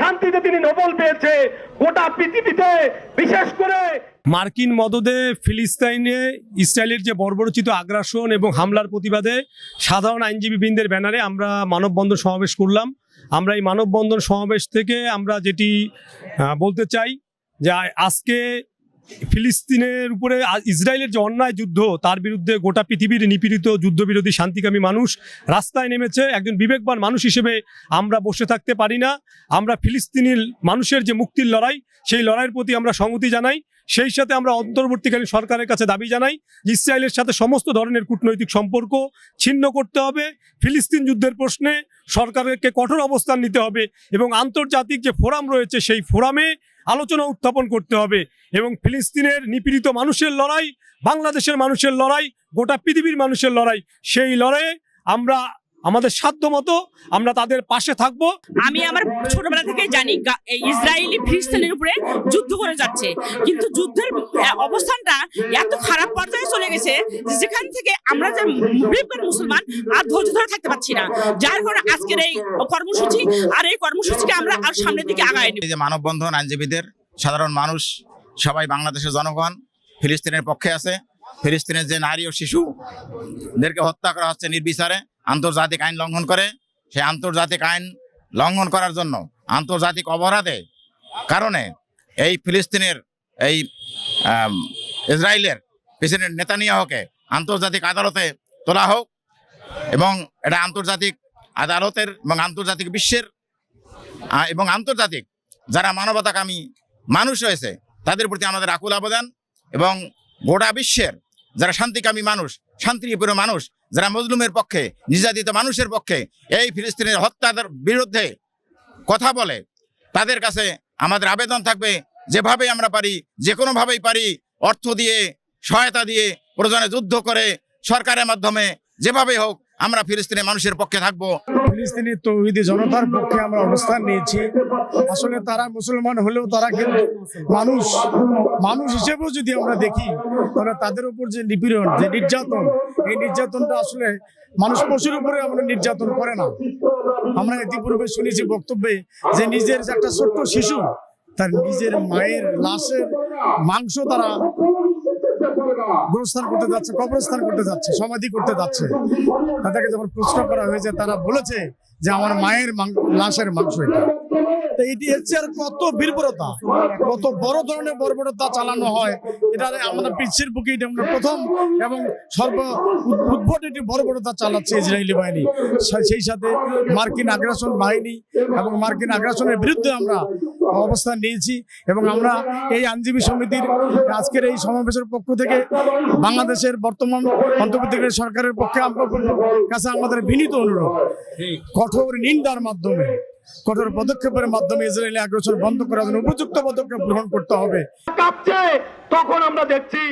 শান্তিতে তিনি নোবেল পেয়েছে গোটা পৃথিবীতে, বিশেষ করে মার্কিন মদদে ফিলিস্তাইনে ইসরায়েলের যে বর্বরচিত আগ্রাসন এবং হামলার প্রতিবাদে সাধারণ আইনজীবীবৃন্দের ব্যানারে আমরা মানববন্ধন সমাবেশ করলাম। আমরা এই মানববন্ধন সমাবেশ থেকে আমরা যেটি বলতে চাই যে আজকে ফিলিস্তিনের উপরে ইসরায়েলের যে অন্যায় যুদ্ধ, তার বিরুদ্ধে গোটা পৃথিবীর নিপীড়িত, যুদ্ধবিরোধী, শান্তিকামী মানুষ রাস্তায় নেমেছে। একজন বিবেকবান মানুষ হিসেবে আমরা বসে থাকতে পারি না। আমরা ফিলিস্তিনির মানুষের যে মুক্তির লড়াই, সেই লড়াইয়ের প্রতি আমরা সংহতি জানাই। সেই সাথে আমরা অন্তর্বর্তীকালীন সরকারের কাছে দাবি জানাই ইসরায়েলের সাথে সমস্ত ধরনের কূটনৈতিক সম্পর্ক ছিন্ন করতে হবে। ফিলিস্তিন যুদ্ধের প্রশ্নে সরকারকে কঠোর অবস্থান নিতে হবে এবং আন্তর্জাতিক যে ফোরাম রয়েছে, সেই ফোরামে আলোচনা উত্থাপন করতে হবে এবং ফিলিস্তিনের নিপীড়িত মানুষের লড়াই, বাংলাদেশের মানুষের লড়াই, গোটা পৃথিবীর মানুষের লড়াই, সেই লড়াইয়ে আমরা আমাদের সাধ্য মতো আমরা তাদের পাশে থাকব। আমি আমার ছোটবেলা থেকে জানি ইসরায়েলি ফিলিস্তিনের উপরে যুদ্ধ করে যাচ্ছে। কিন্তু যুদ্ধের অবস্থানটা এত খারাপ পর্যায়ে চলে গেছে যেখান থেকে আমরা যে বিবেকবান মুসলমান আর ধৈর্য ধরে থাকতে পারছি না। যার কারণে আজকের এই কর্মসূচি আর এই কর্মসূচিকে আমরা আর সামনের দিকে আগায় নেব এই যে মানববন্ধন আইনজীবীদের সাধারণ মানুষ সবাই বাংলাদেশের জনগণ ফিলিস্তিনের পক্ষে আছে। ফিলিস্তিনের যে নারী ও শিশুদেরকে হত্যা করা হচ্ছে নির্বিচারে। আন্তর্জাতিক আইন লঙ্ঘন করে, সেই আন্তর্জাতিক আইন লঙ্ঘন করার জন্য আন্তর্জাতিক অপরাধে কারণে এই ফিলিস্তিনের, এই ইসরায়েলের প্রেসিডেন্ট নেতানিয়াহকে আন্তর্জাতিক আদালতে তোলা হোক এবং এটা আন্তর্জাতিক আদালতের এবং আন্তর্জাতিক বিশ্বের এবং আন্তর্জাতিক যারা মানবতাকামী মানুষ রয়েছে, তাদের প্রতি আমাদের আকুল আবেদন এবং গোটা বিশ্বের যারা শান্তিকামী মানুষ, শান্তিপ্রিয় মানুষ যারা মজলুমের পক্ষে, নির্যাতিত মানুষের পক্ষে এই ফিলিস্তিনের হত্যার বিরুদ্ধে কথা বলে, তাদের কাছে আমাদের আবেদন থাকবে, যেভাবে আমরা পারি যে কোনোভাবেই পারি, অর্থ দিয়ে, সহায়তা দিয়ে প্রয়োজনে যুদ্ধ করে, সরকারের মাধ্যমে যেভাবে হোক আমরা ফিলিস্তিনের মানুষের পক্ষে থাকব। ফিলিস্তিনি তৌহিদি জনতার পক্ষে আমরা অবস্থান নিয়েছি। আসলে তারা মুসলমান হলেও তারা কিন্তু মানুষ। মানুষ হিসেবেও যদি আমরা দেখি, তাহলে তাদের উপর যে নিপীড়ন, যে নির্যাতন, এই নির্যাতনটা আসলে মানুষ পশুর উপরে আমরা নির্যাতন করে না। আমরা ইতিপূর্বে শুনেছি বক্তব্যে যে নিজের যে একটা ছোট্ট শিশু, তার নিজের মায়ের লাশের মাংস তারা গোরস্থান করতে যাচ্ছে কবরস্থান করতে যাচ্ছে সমাধি করতে যাচ্ছে। তাদেরকে যখন প্রশ্ন করা হয়েছে তারা বলেছে যে আমার মায়ের লাশের মাংস এটা। তো এটি হচ্ছে আর কত বীরবরতা কত বড় ধরনের বর্বরতা চালানো হয়। এটা আমাদের বিশ্বের বুকে এটা প্রথম এবং সর্ব উদ- উদ্ভট এটি বর্বরতা চালাচ্ছে ইসরায়েলি বাহিনী। সেই সাথে মার্কিন আগ্রাসন বাহিনী এবং মার্কিন আগ্রাসনের বিরুদ্ধে আমরা অবস্থান নিয়েছি এবং আমরা এই আইনজীবী সমিতির আজকের এই সমাবেশের পক্ষ থেকে বাংলাদেশের বর্তমান অন্তর্বর্তীকালীন সরকারের পক্ষে কাছে আমাদের বিনীত অনুরোধ, কঠোর নিন্দার মাধ্যমে, কঠোর পদক্ষেপের মাধ্যমে ইসরায়েলি আগ্রাসন বন্ধ করার জন্য উপযুক্ত পদক্ষেপ গ্রহণ করতে হবে। তখন আমরা দেখছি